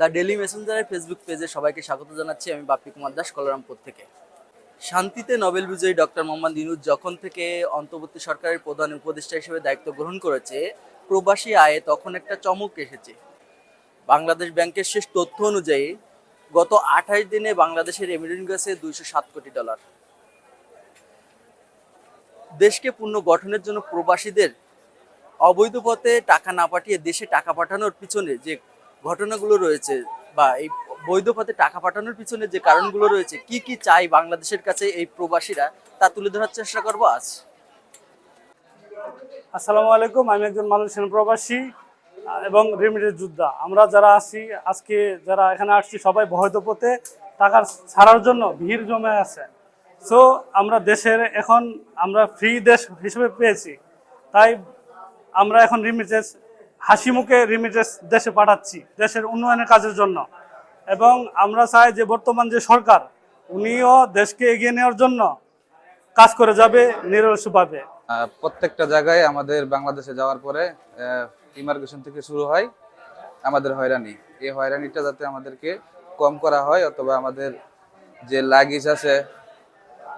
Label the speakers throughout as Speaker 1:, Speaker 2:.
Speaker 1: The daily মেসেঞ্জারের Facebook পেজে সবাইকে স্বাগত জানাচ্ছি আমি বাপ্পি কুমার দাস, কলরামপুর থেকে। শান্তিতে নোবেল বিজয়ী ডক্টর মোহাম্মদ ইনুজ যখন থেকে অন্তর্বর্তী সরকারের প্রধান উপদেষ্টা হিসেবে দায়িত্ব গ্রহণ করেছে, প্রবাসী আয়ে তখন একটা চমক এসেছে। বাংলাদেশ ব্যাংকের শেষ তথ্য অনুযায়ী, গত আঠাশ দিনে বাংলাদেশের রেমিডেন্ট গেছে দুইশো সাত কোটি ডলার। দেশকে পূর্ণ গঠনের জন্য প্রবাসীদের অবৈধ পথে টাকা না পাঠিয়ে দেশে টাকা পাঠানোর পিছনে যে ঘটনাগুলো রয়েছে বা এই বৈধ পথে টাকা পাঠানোর পিছনে যে কারণগুলো রয়েছে, কি কি চাই বাংলাদেশের কাছে এই প্রবাসীরা, তা তুলে ধরার চেষ্টা করব আজ।
Speaker 2: আসসালামু আলাইকুম, আমি একজন মালয়েশিয়ান প্রবাসী, এবং রেমিডের যোদ্ধা। আমরা যারা আসি আজকে যারা এখানে আসছি, সবাই বৈধ পথে টাকা ছাড়ার জন্য ভিড় জমে আছে। সো আমরা দেশের এখন আমরা ফ্রি দেশ হিসেবে পেয়েছি। তাই আমরা এখন রিমিটেন্স হাসি মুখে রিমিটেন্স দেশে পাঠাচ্ছি, দেশের উন্নয়নের কাজের জন্য। এবং আমরা চাই যে বর্তমান যে সরকার, উনিও দেশকে এগিয়ে নেওয়ার জন্য কাজ করে যাবে নিরলসভাবে
Speaker 3: প্রত্যেকটা জায়গায় আমাদের বাংলাদেশে যাওয়ার পরে ইমার্গেশন থেকে শুরু হয়, আমাদের হয়রানি। এই হয়রানিটা যাতে আমাদেরকে কম করা হয়, অথবা আমাদের যে লাগেজ আছে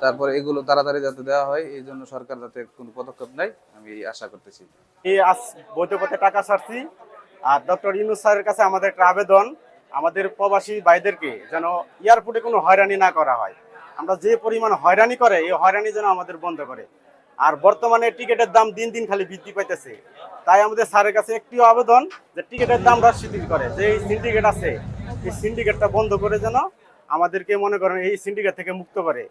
Speaker 3: তারপরে এগুলো তাড়াতাড়ি যাতে দেওয়া হয়, এই জন্য সরকার যাতে কোনো পদক্ষেপ নেয়, আমি আশা করতেছি।
Speaker 4: এই টাকা ছাড়ছি। আর ডক্টর ইউনুস স্যারের কাছে আমাদের একটা আবেদন, আমাদের প্রবাসী ভাইদেরকে যেন এয়ারপোর্টে কোনো হয়রানি না করা হয়। আমরা যে পরিমাণ হয়রানি করে, এই হয়রানি যেন আমাদের বন্ধ করে। আর বর্তমানে টিকিটের দাম দিন দিন খালি বৃদ্ধি পাইতেছে। তাই আমাদের স্যারের কাছে একটিও আবেদন যে টিকিটের দামটা শিথিল করে। যে এই সিন্ডিকেট আছে, এই সিন্ডিকেটটা বন্ধ করে যেন আমাদেরকে মনে করেন এই সিন্ডিকেট থেকে মুক্ত করে।